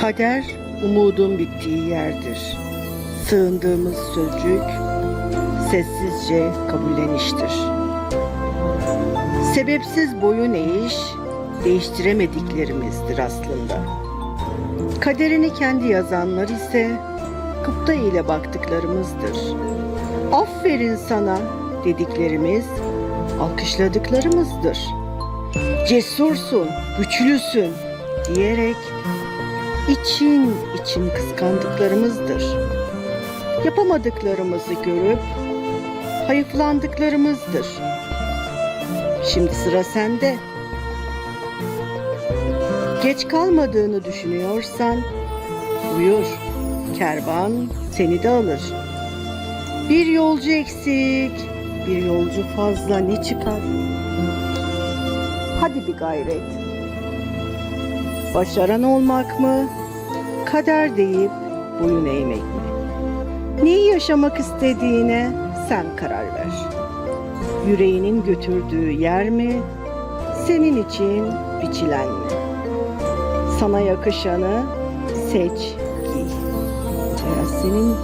Kader umudun bittiği yerdir. Sığındığımız sözcük sessizce kabulleniştir. Sebepsiz boyun eğiş değiştiremediklerimizdir aslında. Kaderini kendi yazanlar ise kıpta ile baktıklarımızdır. Aferin sana dediklerimiz alkışladıklarımızdır. Cesursun, güçlüsün diyerek için için kıskandıklarımızdır. Yapamadıklarımızı görüp hayıflandıklarımızdır. Şimdi sıra sende. Geç kalmadığını düşünüyorsan buyur. Kervan seni de alır. Bir yolcu eksik, bir yolcu fazla ne çıkar? Hadi bir gayret. Başaran olmak mı? Kader deyip boyun eğmek mi? Neyi yaşamak istediğine sen karar ver. Yüreğinin götürdüğü yer mi? Senin için biçilen mi? Sana yakışanı seç, giy. Senin